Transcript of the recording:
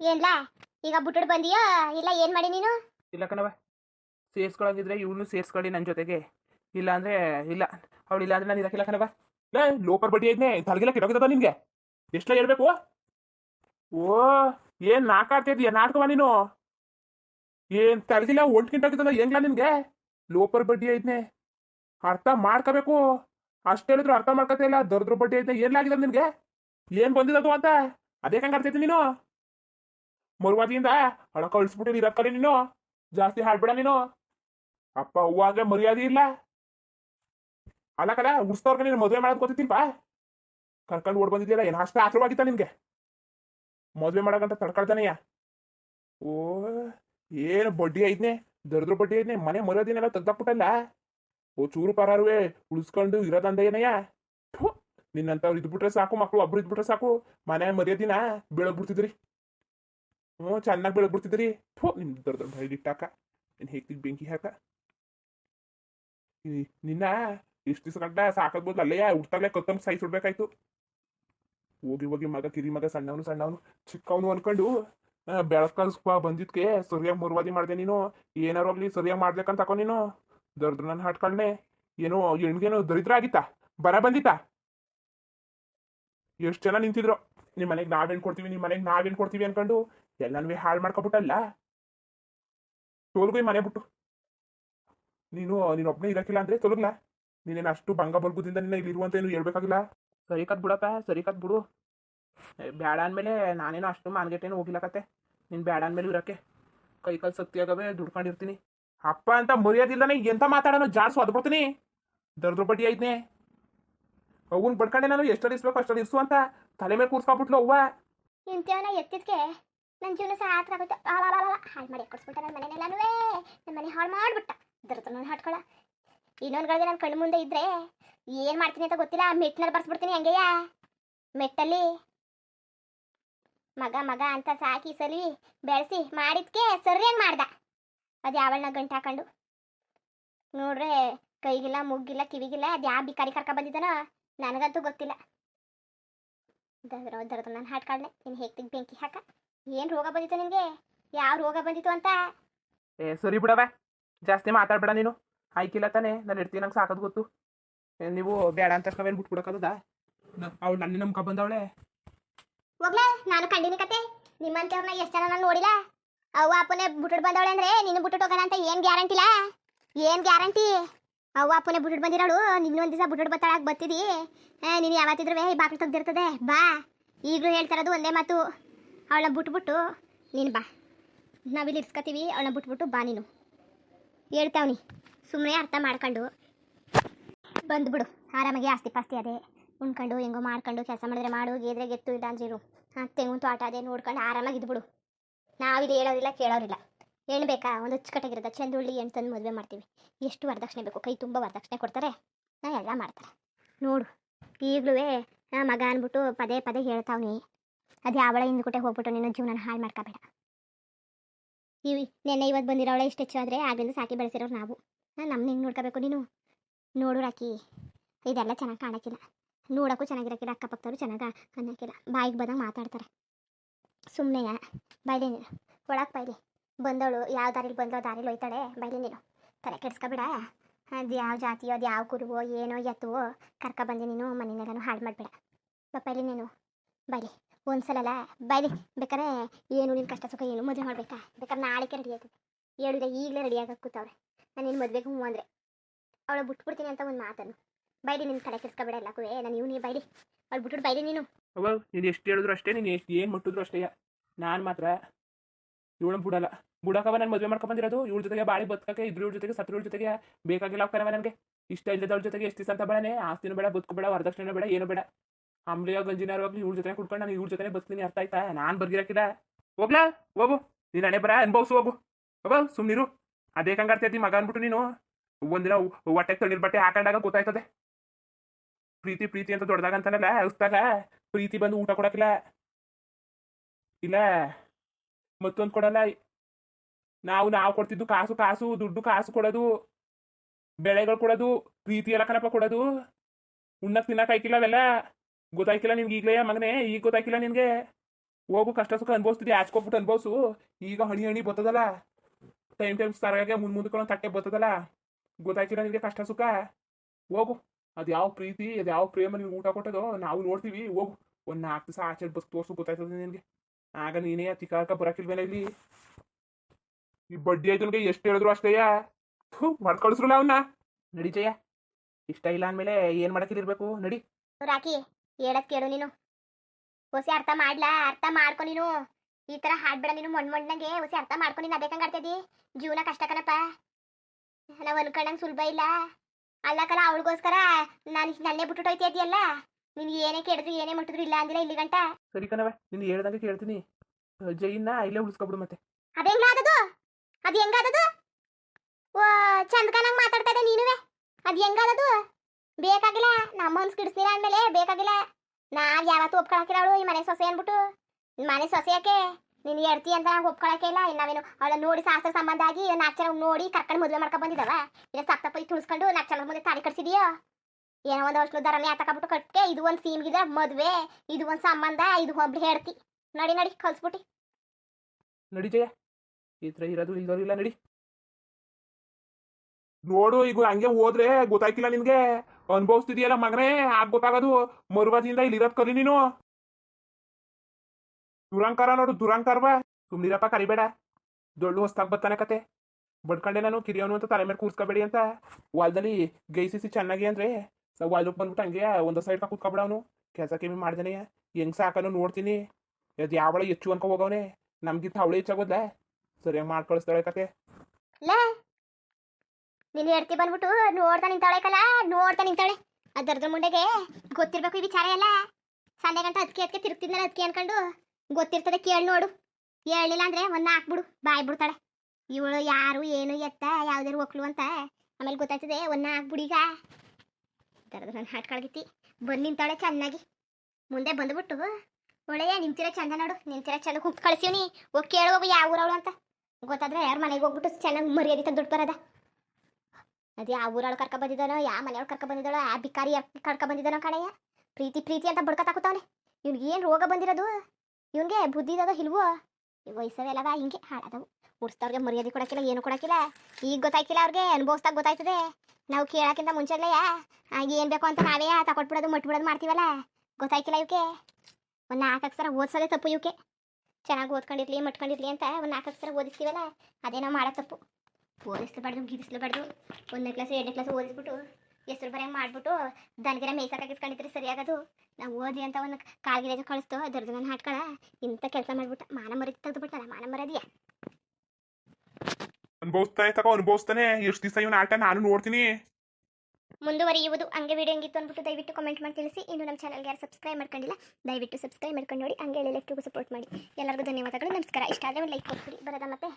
ಏನ್ಲ? ಈಗ ಬುಟ್ಟಡ್ ಬಂದಿಯೋ? ಇಲ್ಲ ಏನ್ ಮಾಡಿ ನೀನು? ಇಲ್ಲ ಕಣವ ಸೇರ್ಸ್ಕೊಳಂಗಿದ್ರೆ ಇವನು ಸೇರ್ಸ್ಕೊಳ್ಳಿ ನನ್ನ ಜೊತೆಗೆ. ಇಲ್ಲ ಅಂದ್ರೆ ಇಲ್ಲ. ಅವಳು ಇಲ್ಲ ಅಂದ್ರೆ ನಾನು ಇರಕ್ಕಿಲ್ಲ ಕಣವ ಲೇ, ಲೋಪರ್ ಬಡ್ಡಿ ಐದ್ನೆ ತಲೆಗೆಲ್ಲ ಕೆಟ್ಟೋಗಿದ ನಿನ್ಗೆ? ಎಷ್ಟು ಹೇಳ್ಬೇಕು? ಓ, ಏನ್ ನಾಕಾಡ್ತಾ ಇದೀಯ ನಾಟಕವ ನೀನು? ಏನ್ ತಲೆಗಿಲ್ಲ ಒಂಟ್ ಕಿಂಟಾಗಿದ್ದಲ್ಲ ಹೆಂಗ್ಲ ನಿನ್ಗೆ? ಲೋಪರ್ ಬಡ್ಡಿ ಐದ್ನೆ ಅರ್ಥ ಮಾಡ್ಕೋಬೇಕು. ಅಷ್ಟೇ ಹೇಳಿದ್ರು ಅರ್ಥ ಮಾಡ್ಕೊತಾ ಇಲ್ಲ. ದರ್ದ್ರ ಬಡ್ಡಿ ಐದ್ನೆ ಏನ್ಲಾಗಿದ ನಿನ್ಗೆ? ಏನ್ ಬಂದಿದ್ದು ಅಂತ? ಅದೇ ಕಂಗಾಡ್ತಿದ್ದೆ ನೀನು? ಮರುವಾದಿಯಿಂದ ಹಣ ಕಳಿಸ್ಬಿಟ್ಟು ಇರೋ ಕಡೆ ನೀನು. ಜಾಸ್ತಿ ಹಾಡ್ಬೇಡ ನೀನು. ಅಪ್ಪ ಹೂವು ಅಂದ್ರೆ ಮರ್ಯಾದೆ ಇಲ್ಲ. ಅಲ್ಲ ಕಲ ಉಡ್ಸ್ತವ್ರಿಗೆ ನೀನು ಮದುವೆ ಮಾಡೋದು ಗೊತ್ತಿತ್ತಿಲ್ಪ ಕರ್ಕೊಂಡು ಓಡ್ ಬಂದಿದ್ಯಲ್ಲ ಏನು ಅಷ್ಟು ಆತ್ರವಾಗಿತ್ತ ನಿನ್ಗೆ? ಮದುವೆ ಮಾಡಕಂತ ತಡ್ಕೊಳ್ತಾನೆಯ ಓ, ಏನು ಬಡ್ಡಿ ಐದ್ನೆ, ದರ್ದ್ರ ಬಡ್ಡಿ ಐದ್ನೆ, ಮನೆ ಮರ್ಯಾದಿನೆಲ್ಲ ತೆಗ್ದಾಕ್ಬಿಟ್ಟಲ್ಲ? ಓ, ಚೂರು ಪರಾರುವೆ, ಉಳಿಸ್ಕೊಂಡು ಇರೋದಂದ ಏನಯ್ಯ ನಿನ್ನಂತವ್ರು ಇದ್ಬಿಟ್ರೆ ಸಾಕು ಮಕ್ಕಳು ಒಬ್ರು ಇದ್ಬಿಟ್ರೆ ಸಾಕು. ಮನೆ ಮರ್ಯಾದಿನ ಬೆಳಗ್ಬಿಡ್ತಿದ್ರಿ ಹ್ಞೂ ಚೆನ್ನಾಗಿ ಬೆಳಗ್ಬಿಡ್ತಿದ್ರಿ ಥೋ ನಿಮ್ ದೊಡ್ಡ ದೊಡ್ಡ ಹೈಡಿಟ್ಟಾಕ ನೀನು ಹೇಗ್ತಿಗ್ ಬೆಂಕಿ ಹಾಕ ನಿನ್ನ ಇಷ್ಟು ದಿವಸ ಗಂಟ ಸಾಕದ್ಬೋದು ಅಲ್ಲಯ್ಯ ಹುಟ್ಟಾಗ್ಲೇ ಕತ್ತಂಗ್ ಸೈ ಸುಡ್ಬೇಕಾಯ್ತು ಹೋಗಿ ಹೋಗಿ ಮಗ ಕಿರಿ ಮಗ ಸಣ್ಣವನು ಸಣ್ಣವನು ಚಿಕ್ಕವನು ಅನ್ಕೊಂಡು ಬೆಳಕಲ್ಸ್ಪ ಬಂದಿದ್ಕೆ ಸರಿಯಾಗಿ ಮುರ್ವಾದಿ ಮಾಡ್ದೆ ನೀನು ಏನಾರು ಹೋಗ್ಲಿ ಸರಿಯಾಗಿ ಮಾಡ್ಬೇಕಂತ ತಕೊ ನೀನು ದರ್ದ್ರ ನನ್ನ ಹಾಟ್ಕಳ್ನೆ ಏನೋ ಹೆಣ್ಗೇನು ದರಿದ್ರ ಆಗಿತ್ತಾ ಬರ ಬಂದಿತ್ತಾ ಎಷ್ಟು ಜನ ನಿಂತಿದ್ರು ನಿಮ್ಮ ಮನೆಗೆ ನಾವೇನ್ ಕೊಡ್ತೀವಿ ನಿಮ್ಮ ಮನೆಗೆ ನಾವೇನ್ ಕೊಡ್ತೀವಿ ಅನ್ಕೊಂಡು ಎಲ್ಲನೂ ಹಾಳು ಮಾಡ್ಕೊಬಿಟ್ಟಲ್ಲ? ತೊಲಗು ಮನೆ ಬಿಟ್ಟು. ನೀನು ನೀನು ಒಬ್ಬನೇ ಇರಕ್ಕಿಲ್ಲ ಅಂದ್ರೆ ತೊಲಗ್ಲ? ನೀನೇನು ಅಷ್ಟು ಭಂಗ ಬಲ್ಗುದಿಂದ ನಿನ್ನ ಇಲ್ಲಿ ಇರುವಂತ ಏನು ಹೇಳ್ಬೇಕಾಗಿಲ್ಲ? ಸರಿ ಕತ್ ಬಿಡಪ್ಪ, ಸರಿ ಕತ್ ಬಿಡು. ಬ್ಯಾಡ ಅಂದ್ಮೇಲೆ ನಾನೇನು ಅಷ್ಟು ಮಾನ್ಗೆಟೇನು ಹೋಗಿಲ್ಲ ಕತೆ. ನೀನು ಬ್ಯಾಡ ಅಂದ್ಮೇಲೆ ಇರಕ್ಕೆ. ಕೈ ಕಾಲು ಶಕ್ತಿ ಆಗವೆ ದುಡ್ಕೊಂಡಿರ್ತೀನಿ. ಅಪ್ಪ ಅಂತ ಮರ್ಯಾದಿಲ್ಲನೆ ಎಂತ ಮಾತಾಡೋನು? ಜಾಡ್ಸು ಅದ್ಬಿಡ್ತೀನಿ ದರ್ದ್ರ ಬಡ್ಡಿ ಐದ್ನೆ. ಅವನ್ ಬಡ್ಕೊಂಡೆ ನಾನು ಎಷ್ಟು ಇಸ್ಬೇಕು ಅಷ್ಟು ಇರ್ಸು ಅಂತ ತಲೆ ಮೇಲೆ ಕೂರ್ಸ್ಕೊಬಿಟ್ಲು ಅವ್ವ. ಎತ್ತಿದ್ಕೆ? ನನ್ನ ಜೀವನ ಸಹ ಆತರ ಆಗುತ್ತೆ. ಹಾಳು ಮಾಡಿ ಕೊಡ್ಸ್ಬಿಟ್ಟ ನನ್ನ ಮನೆನೆಲ್ಲನೂ ನನ್ನ ಮನೆ ಹಾಳು ಮಾಡಿಬಿಟ್ಟ. ದರ್ತ ನಾನು ಹಾಟ್ಕೊಳ ಇನ್ನೊಂದ್ಗಳಿಗೆ ನನ್ನ ಕಣ್ಣು ಮುಂದೆ ಇದ್ರೆ ಏನು ಮಾಡ್ತೀನಿ ಅಂತ ಗೊತ್ತಿಲ್ಲ. ಮೆಟ್ಟಿನಲ್ಲಿ ಬರ್ಸ್ಬಿಡ್ತೀನಿ ಹಂಗೆಯ? ಮೆಟ್ಟಲ್ಲಿ. ಮಗ ಮಗ ಅಂತ ಸಾಕಿ ಸಲಿ ಬೆಳೆಸಿ ಮಾಡಿದ್ಕೆ ಸರಿಯಾಗಿ ಮಾಡ್ದ. ಅದು ಯಾವಳನ್ನ ಗಂಟು ಹಾಕೊಂಡು. ನೋಡ್ರೆ ಕೈಗಿಲ್ಲ ಮುಗ್ಗಿಲ್ಲ ಕಿವಿಗಿಲ್ಲ, ಅದು ಯಾವ ಬಿಕಾರಿ ಕರ್ಕ ಬಂದಿದ್ದಾನೋ ನನಗಂತೂ ಗೊತ್ತಿಲ್ಲ. ದರ ದರದ ನಾನು ಹಾಡ್ಕಾಡ್ಲೆ ನೀನು ಹೇಗೆ ಬೆಂಕಿ ಹಾಕ? ಏನು ರೋಗ ಬಂದಿತ್ತು ನಿಮ್ಗೆ? ಯಾವ ರೋಗ ಬಂದಿತ್ತು ಅಂತ? ಏ ಸರಿ ಬಿಡವ ಜಾಸ್ತಿ ಮಾತಾಡ್ಬೇಡ ನೀನು. ಆಯ್ಕಿಲ್ಲ ತಾನೆ ನಾನು ಇರ್ತೀನಿ ನಂಗೆ ಸಾಕದ್ ಗೊತ್ತು. ಏ, ನೀವು ಬೇಡ ಅಂತ ತಕ್ಷಣ ಬಿಟ್ಬಿಡಕ್ಕದ ಅವಳು ನನ್ನ ನಂಬ್ಕ ಬಂದವಳೆ. ಹೋಗ್ಲಾ ನಾನು ಕಂಡಿನಿ ಕತೆ. ನಿಮ್ಮಂತವ್ರನ್ನ ಎಷ್ಟು ಜನ ನಾನು ನೋಡಿಲ್ಲ? ಅವ್ವ ಅಪ್ಪನೇ ಬುಟ್ಟು ಬಂದವಳೆ ಅಂದ್ರೆ ನೀನು ಬುಟ್ಟು ಹೋಗೋಣ ಅಂತ ಏನ್ ಗ್ಯಾರಂಟಿ ಇಲ್ಲ? ಏನ್ ಗ್ಯಾರಂಟಿ? ಅವ್ವ ಅಪ್ಪನೇ ಬಿಟ್ಬಿಟ್ಟು ಬಂದಿರೋಳು ಒಂದ್ ದಿವಸ ಬುಟ್ಟು ಬತ್ತಾಳಾಗ ಬತ್ತಿದಿ. ನೀನು ಯಾವತ್ತಿದ್ರು ಈ ತೆಗ್ದಿರ್ತದೆ. ಬಾ. ಈಗಲೂ ಹೇಳ್ತಾರದು ಒಂದೇ ಮಾತು. ಅವಳನ್ನ ಬಿಟ್ಬಿಟ್ಟು ನೀನು ಬಾ. ನಾವಿಲ್ಲಿ ಇರ್ಸ್ಕೊತೀವಿ, ಅವಳನ್ನ ಬಿಟ್ಬಿಟ್ಟು ಬಾ ನೀನು. ಹೇಳ್ತಾವ್ನಿ ಸುಮ್ಮನೆ ಅರ್ಥ ಮಾಡ್ಕೊಂಡು ಬಂದುಬಿಡು. ಆರಾಮಾಗಿ ಆಸ್ತಿ ಪಾಸ್ತಿ ಅದೇ. ಉಣ್ಕೊಂಡು, ಹೆಂಗೋ ಮಾಡ್ಕೊಂಡು, ಕೆಲಸ ಮಾಡಿದ್ರೆ ಮಾಡು, ಗೆದ್ರೆ ಗೆತ್ತು ಇಲ್ಲ ಅಂಜಿರು ಹಾಂ, ತೆಂಗು, ತೋಟ ಅದೇ ನೋಡ್ಕೊಂಡು ಆರಾಮಾಗಿ ಇದ್ಬಿಡು. ನಾವಿಲ್ಲಿ ಹೇಳೋರಿಲ್ಲ, ಕೇಳೋರಿಲ್ಲ. ಹೆಣ್ಣು ಬೇಕಾ? ಒಂದು ಚಂದ ಚಂದುಳ್ಳಿ ಹೆಣ್ಣು ತಂದು ಮದುವೆ ಮಾಡ್ತೀವಿ. ಎಷ್ಟು ವರದಕ್ಷಿಣೆ ಬೇಕು? ಕೈ ತುಂಬ ವರದಕ್ಷಿಣೆ ಕೊಡ್ತಾರೆ. ನಾ ಎಲ್ಲ ಮಾಡ್ತಾರೆ. ನೋಡು. ಈಗಲೂ ಮಗ ಅಂದ್ಬಿಟ್ಟು ಪದೇ ಪದೇ ಹೇಳ್ತಾವ್ನಿ. ಅದು ಯಾವಳ ಹಿಂದ್ಕುಟೆ ಹೋಗ್ಬಿಟ್ಟು ನಿನ್ನ ಜೀವನ ಹಾಳು ಮಾಡ್ಕೋಬೇಡ. ಇವಿ, ನೆನ್ನೆ ಇವತ್ತು ಬಂದಿರೋಳೆ ಇಷ್ಟು ಹೆಚ್ಚು ಆದರೆ ಆಗಲಿಂದ ಸಾಕಿ ಬೆಳೆಸಿರೋರು ನಾವು. ನಮ್ಮನ್ನ ಹಿಂಗೆ ನೋಡ್ಕೋಬೇಕು ನೀನು? ನೋಡು ರಾಕಿ, ಇದೆಲ್ಲ ಚೆನ್ನಾಗಿ ಕಾಣಕ್ಕಿಲ್ಲ ನೋಡೋಕ್ಕೂ ಚೆನ್ನಾಗಿರೋಕ್ಕಿಲ್ಲ ಅಕ್ಕಪಕ್ಕದವರು ಚೆನ್ನಾಗಿ ಅನ್ನೋಕ್ಕಿಲ್ಲ ಬಾಯಿಗೆ ಬಂದಂಗೆ ಮಾತಾಡ್ತಾರೆ. ಸುಮ್ಮನೆ ಬೈಲಿ ನೀನು. ಒಳಗೆ ಬೈಲಿ. ಬಂದವಳು ಯಾವ ದಾರಿಲಿ ಬಂದೋ ದಾರಿಲಿ ಹೋಯ್ತಾಳೆ, ಬೈಲಿ ನೀನು. ತಲೆ ಕೆಡ್ಸ್ಕೊಬೇಡ. ಅದು ಯಾವ ಜಾತಿಯೋ, ಅದು ಯಾವ ಕುರುವೋ, ಏನೋ ಎತ್ತುವೋ, ಕರ್ಕ ಬಂದು ನೀನು ಮನೆಯಲ್ಲೆಲ್ಲನೂ ಹಾಳು ಮಾಡಬೇಡ. ಇಲ್ಲಿ ನೀನು. ಬೈಲಿ. ಒಂದ್ಸಲಲ್ಲ? ಬೈರಿ ಬೇಕಾರೆ ಏನು ನಿನ್ನ ಕಷ್ಟ ಸುಖ ಏನು ಮದುವೆ ಮಾಡಬೇಕಾ? ಬೇಕಾದ್ರೆ ನಾಳೆಗೆ ರೆಡಿ ಆಗ್ತದೆ ಹೇಳಿದ್ರೆ ಈಗಲೇ ರೆಡಿ ಆಗಕ್ಕೆ ಕೂತವ್ರೆ. ನಾನು ನಿನ್ನ ಮದುವೆಗೆ ಹ್ಞೂ ಅಂದರೆ ಅವಳು ಬಿಟ್ಬಿಡ್ತೀನಿ ಅಂತ ಒಂದು ಮಾತನ್ನು. ಬೈಡಿ ನಿನ್ನ ತಲೆ ಕೆಡ್ಸ್ಕೊಬೇಡ ಕುವೆ ನಾನು ಇವನೇ ಬೈಡಿ ಅವ್ಳು ಬಿಟ್ಬಿಟ್ಟು ಬೈಡಿ ನೀನು. ಅವ ನೀನು ಎಷ್ಟು ಹೇಳಿದ್ರು ಅಷ್ಟೇ, ನೀನು ಎಷ್ಟು ಏನು ಮುಟ್ಟಿದ್ರು ಅಷ್ಟೇ. ನಾನು ಮಾತ್ರ ಇವಳು ಬಿಡಲ್ಲ. ಬಿಡಕವ ನಾನು ಮದುವೆ ಮಾಡ್ಕೊಂಬಂದಿರೋದು ಇವಳ ಜೊತೆಗೆ ಬಾಳಿ ಬದುಕಕ್ಕೆ, ಇಬ್ರು ಇವ್ರ ಜೊತೆಗೆ, ಸತ್ರ ಜೊತೆಗೆ ಬೇಕಾಗಿಲ್ಲ ಅವಕ್ಕನವ ನನಗೆ. ಇಷ್ಟ ಇಲ್ಲದವ್ರ ಜೊತೆಗೆ ಎಷ್ಟು ದಿವಸ ಅಂತ ಬೇಡನೆ. ಆಸ್ತಿನೂ ಬೇಡ, ಬದುಕು ಬೇಡ ವರದಕ್ಷಿಣೆ ಬೇಡ, ಏನು ಬೇಡ. ಅಂಬ್ಲಿಯ ಹೋಗ್ಲಿ, ಇವ್ರ ಜೊತೆ ಕುಡ್ಕೊಂಡು ನಾನು ಇವ್ರ ಜೊತೆ ಬಸ್ತೀನಿ ಅರ್ಥ ಆಯ್ತಾ? ನಾನು ಬರ್ಗಿರಕ್ಕಿಲ್ಲ ಹೋಗ್ಲಾ, ಹೋಗು. ನೀನು ಹಣೆ ಬರ, ಅನ್ಭವ್ಸು, ಹೋಗು. ಹೋಗು ಸುಮ್ನಿರು ಅದೇ ಕಂಗಾಡ್ತೈತಿ ಮಗ ಅನ್ಬಿಟ್ಟು ನೀನು. ಒಂದಿನ ಹೊಟ್ಟೆ ತಣ್ಣೀರ್ ಬಟ್ಟೆ ಹಾಕೊಂಡಾಗ ಗೊತ್ತಾಯ್ತದೆ. ಪ್ರೀತಿ ಪ್ರೀತಿ ಅಂತ ದೊಡ್ಡದಾಗ ಅಂತಾನಲ್ಲ ಅಸ್ತಾಗ ಪ್ರೀತಿ ಬಂದು ಊಟ ಕೊಡಕಿಲ್ಲ ಇಲ್ಲ. ಮತ್ತೊಂದು ಕೊಡಲ್ಲ. ನಾವು ನಾವು ಕೊಡ್ತಿದ್ದು ಕಾಸು ಕಾಸು, ದುಡ್ಡು, ಕಾಸು ಕೊಡೋದು. ಬೆಳೆಗಳು ಕೊಡೋದು. ಪ್ರೀತಿ ಎಲ್ಲ ಕನಪ ಕೊಡೋದು. ಉಣ್ಣಕ್ ತಿನ್ನಕ್ ಐಕಿಲ್ಲ ಅವೆಲ್ಲ. ಗೊತ್ತಾಯ್ಕಿಲ್ಲ ನಿನ್ಗೆ ಈಗಲೇ ಮಗನೇ, ಈಗ ಗೊತ್ತಾಯ್ಕಿಲ್ಲ ನಿನ್ಗೆ. ಹೋಗು, ಕಷ್ಟ ಸುಖ ಅನ್ಭವಿಸ್ತಿದ್ದೆ ಹಚ್ಕೊಬಿಟ್ಟು ಅನ್ಭವಿಸು. ಈಗ ಹಣಿ ಹಣಿ ಬರ್ತದಲ್ಲ? ಟೈಮ್ ಟೈಮ್ ಸರಿಯಾಗಿ ಮುಂದೆ ಮುಂದ್ಕೊಂಡು ತಟ್ಟೆ ಬರ್ತದಲ್ಲ? ಗೊತ್ತಾಯ್ತಿಲ್ಲ ನಿನ್ಗೆ ಕಷ್ಟ ಸುಖ? ಹೋಗು. ಅದು ಯಾವ ಪ್ರೀತಿ, ಅದು ಯಾವ ಪ್ರೇಮ ನಿನ್ಗೆ ಊಟ ಕೊಟ್ಟದೋ, ನಾವು ನೋಡ್ತೀವಿ. ಹೋಗು. ಒಂದು ನಾಲ್ಕು ದಿವಸ ಆಚೆ ಬಸ್ ತೋರ್ಸು, ಗೊತ್ತಾಯ್ತದೆ ನಿನಗೆ. ಆಗ ನೀನೇ ತಿಕ್ಕಾಕ ಬರಕಿಲ್ವೇನ ಇಲ್ಲಿ? ಈ ಬಡ್ಡಿ ಆಯ್ತು ಎಷ್ಟು ಹೇಳಿದ್ರು ಅಷ್ಟೇಯ ಹೊಡ್ ಕಳಿಸ್ರಲ್ಲ ಅವನ್ನ ನಡಿ ಜಯ. ಇಷ್ಟ ಇಲ್ಲ ಅಂದಮೇಲೆ ಏನು ಮಾಡಕ್ಕಿರ್ಬೇಕು ನಡಿ. ರಾಕಿ ಹೇಳದ್ ಕೇಳು ನೀನು. ಹೊಸಿ ಅರ್ಥ ಮಾಡ್ಲಾ? ಅರ್ಥ ಮಾಡ್ಕೊ ನೀನು. ಈ ತರ ಹಾಡ್ಬೇಡ ನೀನು ಮಣ್ ಮಣ್ಣಂಗೆ. ಹೊಸಿ ಅರ್ಥ ಮಾಡ್ಕೊ ನೀನು. ಅದೇ ಆಡ್ತಿದ್ದಿ? ಜೀವನ ಕಷ್ಟ ಕಣಪ್ಪ. ನಾವ್ ಅನ್ಕೊಂಡಂಗ್ ಸುಲಭ ಇಲ್ಲ. ಅಲ್ಲಕಲ ಅವಳಿಗೋಸ್ಕರ ನಾನು ನನ್ನೇ ಬಿಟ್ಟು ಇದೆಯಲ್ಲ ನೀನು ಏನೇ ಕೇಳಿದ್ರು ಏನೇ ಮುಟ್ಟಿದ್ರು ಇಲ್ಲ ಅಂದಿಲ್ಲ ಇಲ್ಲಿ ಗಂಟ? ಸರಿ ಕಣವ ನಿನ್ ಹೇಳ್ದಂಗೆ ಕೇಳ್ತೀನಿ. ಜೈನ ಇಲ್ಲೇ ಉಳಿಸ್ಕೊಬಿಡು ಮತ್ತೆ. ಅದು ಹೆಂಗಾದದು ಅದ್ ಹೆಂಗಾದದು ಓ ಚಂದ್ಕನಂಗ್ ಮಾತಾಡ್ತಾ ಇದೆ ನೀನುವೆ. ಅದ್ ಹೆಂಗಾದದು ಬೇಕಾಗಿಲ್ಲ, ನಮ್ಮ ಮನ್ಸ್ ಕಿಡಿಸ್ತೀರ ಅಂದಮೇಲೆ ಬೇಕಾಗಿಲ್ಲ. ನಾವು ಯಾವತ್ತು ಒಪ್ಕೊಳಕಿರೋಳು ಈ ಮನೆ ಸೊಸೆ ಅಂದ್ಬಿಟ್ಟು. ಮನೆ ಸೊಸೆ ಯಾಕೆ? ನೀನು ಎಡ್ತಿ ಅಂತ ನಾವು ಒಪ್ಕೊಳಕ್ಕೆ ಇಲ್ಲ. ನಾವೇನು ಅವಳ ನೋಡಿ ಶಾಸ್ತ್ರ ಸಂಬಂಧ ಆಗಿ ನಾಲ್ಕು ಜನ ನೋಡಿ ಕರ್ಕೊಂಡು ಮದುವೆ ಮಾಡ್ಕೊಂಡ್ ಬಂದಿದ್ದಾವ ಇಲ್ಲ ಪೈ ತುಳಿಸ್ಕೊಂಡು ನಾಲ್ಕು ಜನ ಮುಂದೆ ತಾಳಿ ಕಟ್ಸಿದೀಯೋ? ಏನೋ ಒಂದು ವರ್ಷ ಧರಣಿ ಆತಕಬಿಟ್ಟು ಕಟ್ಕೆ ಇದು ಒಂದು ಸೀಮ್ಗಿದೆ ಮದುವೆ, ಇದು ಒಂದು ಸಂಬಂಧ, ಇದು ಒಬ್ಳು ಹೇಳ್ತಿ ನಡಿ ನಡಿ ಕಲ್ಸ್ಬಿಟ್ಟು ನಡಿ ಜಯ, ಈ ಥರ ಇರೋದು ಇಲ್ದೋರು ಇಲ್ಲ, ನಡಿ. ನೋಡು, ಈಗ ಹಂಗೆ ಹೋದ್ರೆ ಗೊತ್ತಾಯ್ತಿಲ್ಲ ನಿನ್ಗೆ. ಅನುಭವಿಸ್ತಿದ್ಯಲ್ಲ ಮಗನೇ ಆಗ ಗೊತ್ತಾಗೋದು ಮರುವಾದಿಂದ ಇಲ್ಲಿ ಇರೋದ್ ಕಲಿ ನೀನು ದುರಂಕಾರ ನೋಡು ದುರಂಕಾರವ ಸುಮ್ನಿರಪ್ಪ ಕರಿಬೇಡ ದೊಡ್ಡ ಹೊಸ್ತಾಗ್ ಬರ್ತಾನೆ ಕತೆ ಬಡ್ಕಂಡೆ ನಾನು ಕಿರಿಯವನು ಅಂತ ತಲೆ ಮೇಲೆ ಕೂರ್ಸ್ಕೋಬೇಡಿ ಅಂತ ಹೊಲ್ದಲ್ಲಿ ಗೈಸಿಸಿ ಚೆನ್ನಾಗಿ ಅಂದ್ರೆ ಹೊಲ್ದಕ್ಕೆ ಬಂದ್ಬಿಟ್ಟು ಹಂಗೆ ಒಂದು ಸೈಡ್ ಕೂತ್ಕೊಬಿಡ ಅವನು ಕೆಲಸ ಕಿಮಿ ಮಾಡ್ದೇನೆ ಹೆಂಗ್ ಸಾಕನು ನೋಡ್ತೀನಿ ಅದು ಯಾವಳ ಹೆಚ್ಚು ಅನ್ಕೊ ಹೋಗವನೆ ನಮ್ಗಿಂತ ಅವಳೆ ಹೆಚ್ಚಾಗೋದ್ಲ ಸರಿಯಾಗಿ ಮಾಡ್ಕೊಳಿಸ್ತಾಳೆ ಕತೆ ಲೇ ಹೆಡ್ತಿ ಬಂದ್ಬಿಟ್ಟು ನೋಡ್ತಾ ನಿಂತಾಳೆ ಕಲ, ನೋಡ್ತಾ ನಿಂತಾಳೆ. ಅದರ್ದ ಮುಂಡೆಗೆ ಗೊತ್ತಿರ್ಬೇಕು ಈ ವಿಚಾರ ಎಲ್ಲ. ಸಂಡೆ ಗಂಟೆ ಅದಕ್ಕೆ ಅದಕ್ಕೆ ತಿರುಗ್ತಿದ್ನಲ್ಲ ಅದಕ್ಕೆ ಅನ್ಕೊಂಡು ಗೊತ್ತಿರ್ತದೆ ಕೇಳಿ ನೋಡು. ಹೇಳಿಲ್ಲ ಅಂದ್ರೆ ಒಂದು ಹಾಕ್ಬಿಡು ಬಾಯ್ ಬಿಡ್ತಾಳೆ. ಇವಳು ಯಾರು, ಏನು, ಎತ್ತ ಯಾವ್ದಾರು ಒಕ್ಳು ಅಂತ ಆಮೇಲೆ ಗೊತ್ತಾಯ್ತದೆ ಒಂದು ಹಾಕ್ಬಿಡು ಈಗ. ದರ್ದ ನನ್ನ ಕಳಗಿತಿ ಬಂದು ನಿಂತಾಳೆ ಚೆನ್ನಾಗಿ. ಮುಂದೆ ಬಂದ್ಬಿಟ್ಟು ಒಳ್ಳೆಯ ನಿಂತಿರ ಚಂದ ನೋಡು, ನಿಂತಿರ ಚಂದ ಕುಕ್ ಕಳ್ಸೀವ್ನಿ ಹೋಗಿ ಕೇಳು ಹೋಗು ಯಾವ ಊರವಳು ಅಂತ. ಗೊತ್ತಾದ್ರೆ ಯಾರು ಮನೆಗೆ ಹೋಗ್ಬಿಟ್ಟು ಚೆನ್ನಾಗಿ ಮರ್ಯಾದೆ ತಂದು ದುಡ್ಡು ಬರದ ಅದು ಆ ಊರೊಳಗೆ ಕರ್ಕ ಬಂದಿದ್ದಾನೋ, ಯಾ ಮನೆಯೊಳಗೆ ಕರ್ಕ ಬಂದಿದ್ದಾಳೋ, ಆ ಬಿಕಾರಿ ಕರ್ಕ ಬಂದಿದ್ದಾನೋ ಕಣಯ್ಯ. ಪ್ರೀತಿ ಪ್ರೀತಿ ಅಂತ ಬಡ್ಕ ಕೂತವನೆ ಇವ್ನಿಗೆ ಏನು ರೋಗ ಬಂದಿರೋದು? ಇವನಿಗೆ ಬುದ್ಧಿ ಇರೋದು ಇಲ್ವೋ? ವಯಸ್ಸವೆಲ್ಲವ ಹಿಂಗೆ ಹಾಳಾದವು. ಉಡ್ಸ್ದವ್ರಿಗೆ ಮರ್ಯಾದೆ ಕೊಡಕ್ಕಿಲ್ಲ, ಏನು ಕೊಡಕ್ಕಿಲ್ಲ. ಈಗ ಗೊತ್ತಾಯ್ತಿಲ್ಲ ಅವ್ರಿಗೆ, ಅನುಭವಿಸ್ದಾಗ ಗೊತ್ತಾಯ್ತದೆ. ನಾವು ಕೇಳಕ್ಕಿಂತ ಹಾಗೆ ಏನು ಬೇಕು ಅಂತ ನಾವೇ ತಕೊಟ್ಬಿಡೋದು, ಮಟ್ಬಿಡೋದು ಮಾಡ್ತೀವಲ್ಲ? ಗೊತ್ತಾಯ್ತಿಲ್ಲ ಇವಕ್ಕೆ ಒಂದು ನಾಲ್ಕು ಅಕ್ಷರ ಓದ್ಸೋದೇ ತಪ್ಪು ಇವಕ್ಕೆ ಚೆನ್ನಾಗಿ ಓದ್ಕೊಂಡಿರ್ಲಿ, ಮಟ್ಕೊಂಡಿರ್ಲಿ ಅಂತ ಒಂದು ನಾಲ್ಕು ಅಕ್ಷರ ಓದಿಸ್ತೀವಲ್ಲ? ಅದೇ ನಾವು ಮಾಡೋ ತಪ್ಪು. ಓದಿಸ್ಲಬಾರ್ದು ಗಿಡಿಸ್ಲಬಾರ್ದು ಒಂದನೇ ಕ್ಲಾಸ್ ಎರಡನೇ ಕ್ಲಾಸ್ ಓದಿಸ್ಬಿಟ್ಟು ಹೆಸರು ಬರೆಯಂಗೆ ಮಾಡ್ಬಿಟ್ಟು ದನಗಿರ ಮೇಯ್ಸಕ್ಕಾಗಿಸ್ಕೊಂಡಿದ್ರೆ ಸರಿಯಾಗದು. ನಾವು ಓದಿ ಅಂತ ಒಂದು ಕಾಲ್ಗಿರೇಜ್ ಕಳಿಸ್ತು ದರ್ದ ನಾನು ಹಾಟ್ಕೊಳ ಇಂಥ ಕೆಲಸ ಮಾಡ್ಬಿಟ್ಟ. ಮಾನ ಮರ್ಯಾದೆ ತೆಗೆದುಬಿಟ್ಟಲ್ಲ ಮಾನ ಮರದಿಯಾ ಅನುಭವಿಸ್ತಾನೆ ತಗೋ ಅನುಭವಿಸ್ತಾನೆ. ಎಷ್ಟು ದಿವಸ ಇವನ ಆಟ ನಾನು ನೋಡ್ತೀನಿ. ಮುಂದುವರಿಯುವುದು ಹಂಗೆ ವಿಡಿಯೋ ಹೆಂಗಿತ್ತು ಅಂದ್ಬಿಟ್ಟು ದಯವಿಟ್ಟು ಕಮೆಂಟ್ ಮಾಡಿ ತಿಳಿಸಿ. ಇನ್ನು ನಮ್ಮ ಚಾನಲ್ಗೆ ಯಾರು ಸಬ್ಸ್ಕ್ರೈಬ್ ಮಾಡ್ಕೊಂಡಿಲ್ಲ ದಯವಿಟ್ಟು ಸಬ್ಸ್ಕ್ರೈಬ್ ಮಾಡ್ಕೊಂಡು ನೋಡಿ. ಹಂಗೆ ಲೆಫ್ಟಿಗೂ ಸಪೋರ್ಟ್ ಮಾಡಿ. ಎಲ್ಲರಿಗೂ ಧನ್ಯವಾದಗಳು. ನಮಸ್ಕಾರ. ಇಷ್ಟ ಆದರೆ ಒಂದು ಲೈಕ್ ಕೊಡ್ತೀವಿ ಬರೋದ ಮತ್ತೆ?